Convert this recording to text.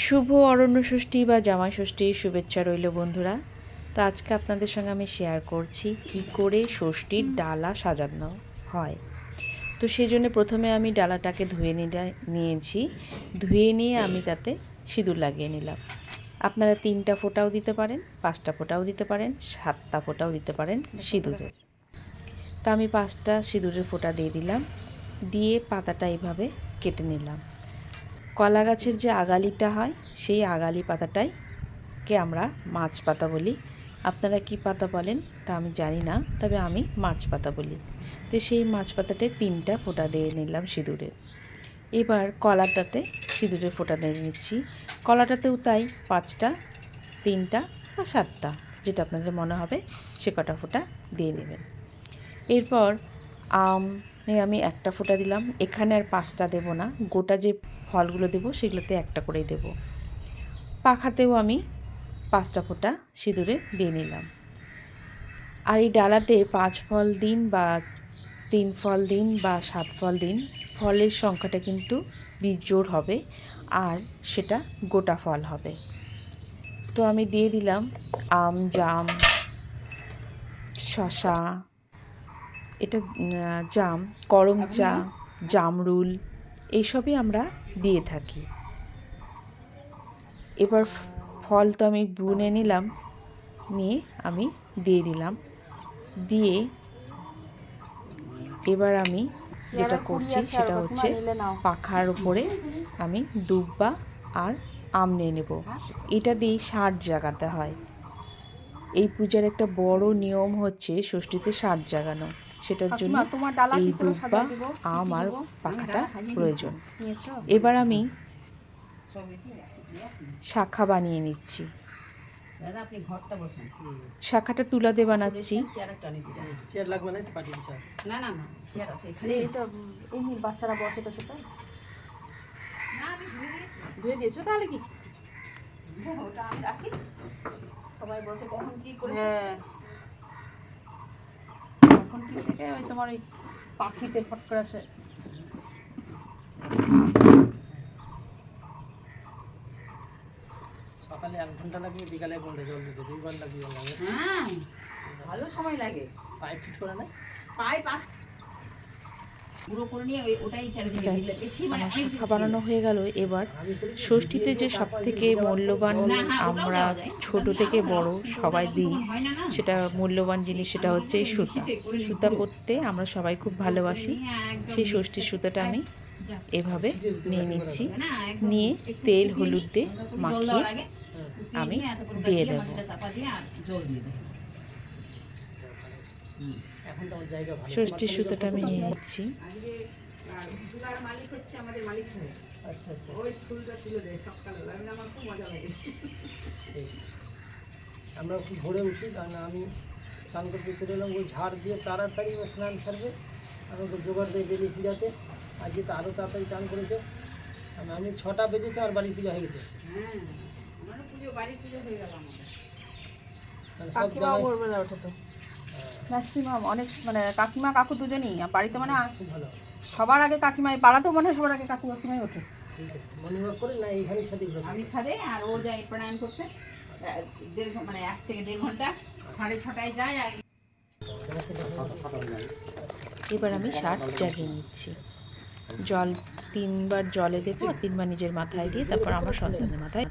শুভ অরণ্য ষষ্ঠী বা জামাই ষষ্ঠীর শুভেচ্ছা রইল বন্ধুরা। তো আজকে আপনাদের সঙ্গে আমি শেয়ার করছি কি করে ষষ্ঠীর ডালা সাজানো হয়। তো সেই জন্য প্রথমে আমি ডালাটাকে ধুয়ে নিয়ে নিয়েছি। ধুয়ে নিয়ে আমি তাতে সিঁদুর লাগিয়ে নিলাম। আপনারা তিনটা ফোঁটাও দিতে পারেন, পাঁচটা ফোঁটাও দিতে পারেন, সাতটা ফোঁটাও দিতে পারেন সিঁদুরের তা আমি পাঁচটা সিঁদুরের ফোঁটা দিয়ে দিলাম। দিয়ে পাতাটা এইভাবে কেটে নিলাম। কলা গাছের যে আগালিটা হয়, সেই আগালি পাতাটাই কে আমরা মাছ পাতা বলি। আপনারা কি পাতা বলেন তা আমি জানি না, তবে আমি মাছ পাতা বলি। তো সেই মাছ পাতাতে তিনটা ফোঁটা দিয়ে নিলাম সিঁদুরে। এবার কলাটাতে সিঁদুরে ফোঁটা দিয়ে নিচ্ছি। কলাটাতেও তাই পাঁচটা, তিনটা বা সাতটা, যেটা আপনাদের মনে হবে, সে কটা ফোঁটা দিয়ে নেবেন। এরপর আম আমি একটা ফোঁটা দিলাম। এখানে আর পাঁচটা দেব না। গোটা যে ফলগুলো দেবো, সেগুলোতে একটা করেই দেব। পাখাতেও আমি পাঁচটা ফোঁটা সিঁদুরে দিয়ে নিলাম। আর এই ডালাতে পাঁচ ফল দিন বা তিন ফল দিন বা সাত ফল দিন, ফলের সংখ্যাটা কিন্তু বিজোড় হবে আর সেটা গোটা ফল হবে। তো আমি দিয়ে দিলাম আম, জাম শশা এটা জাম করম চা জামরুল এইসবই আমরা দিয়ে থাকি। এবার ফল তো আমি বুনে নিলাম নিয়ে আমি দিয়ে দিলাম। দিয়ে এবার আমি যেটা করছি সেটা হচ্ছে পাখার উপরে আমি দুব্বা আর আম নিয়ে নেব। এটা দিয়ে ষাট জাগাতে হয়। এই পূজার একটা বড় নিয়ম হচ্ছে ষষ্ঠীতে ষাট জাগানো। সেটার জন্য তোমার ডালা এই দিব? আম আর পাখাটা প্রয়োজন। এবার আমি শাখা বানিয়ে নিচ্ছি। ঘরটা বসেন। শাখাটা তুলা দিয়ে বানাচ্ছি। বাচ্চারা বসে টসে তো ধুয়ে দিয়েছ। তাহলে কি? সবাই বসে কখন কি করে হ্যাঁ। কি থেকে ওই তোমার ওই পাখিতে ফট করে আসে। সকালে এক ঘণ্টা লাগবে বিকালে এক ঘণ্টা জল দিতে। দুইবার লাগে হ্যাঁ ভালো সময় লাগে। পাইপ ফিট করে না। পাইপ আস পুরো করে নিয়ে ওটাই চারিদিকে বেশি মানে অনেক বানানো হয়ে গেল। এবার ষষ্ঠীতে যে সব থেকে মূল্যবান আমরা ছোট থেকে বড় সবাই দিই হয় সেটা মূল্যবান জিনিস সেটা হচ্ছে এই সুতা। সুতা করতে আমরা সবাই খুব ভালোবাসি। সেই ষষ্ঠীর সুতাটা আমি এভাবে নিয়ে নিচ্ছি। নিয়ে তেল হলুদ দিয়ে মাখিয়ে আমি দিয়ে দেবো। জল দিয়ে দেবো। ষষ্ঠীর সুতাটা আমি নিয়ে নিচ্ছি। মালিক হচ্ছে আমাদের মালিক সাহেব আচ্ছা আচ্ছা। ওই ফুলটা তুলে দেয় সকালবেলা। আমার খুব মজা লাগে। আমরা খুব ভোরে উঠি কারণ আমি স্নান করতে চলে এলাম ওই ঝাড় দিয়ে তাড়াতাড়ি ও স্নান সারবে। আমাকে জোগাড় দিয়ে ডেলি পূজাতে। আজকে তো আরও তাড়াতাড়ি স্নান করেছে। আমি ছটা বেজেছে আর বাড়ি পূজা হয়ে গেছে। হ্যাঁ আমারও পুজো বাড়ির পুজো হয়ে গেল আমাদের। সব জায়গায় ম্যাক্সিমাম অনেক মানে কাকিমা কাকু দুজনেই আর বাড়িতে মানে ভালো। সবার আগে কাকিমাই পাড়াতেও মনে হয় সবার আগে কাকু কাকিমাই ওঠে। ঠিক আছে মর্নিং ওয়াক করে না এইখানে ছাদি ঘুরে। আমি ছাদে আর ও যায় প্রাণায়াম করতে। দেড় মানে এক থেকে দেড় ঘণ্টা সাড়ে ছটায় যায় আর এবার আমি শার্ট জাগিয়ে নিচ্ছি। জল তিনবার জলে দেবো আর তিনবার নিজের মাথায় দিয়ে তারপর আমার সন্তানের মাথায়।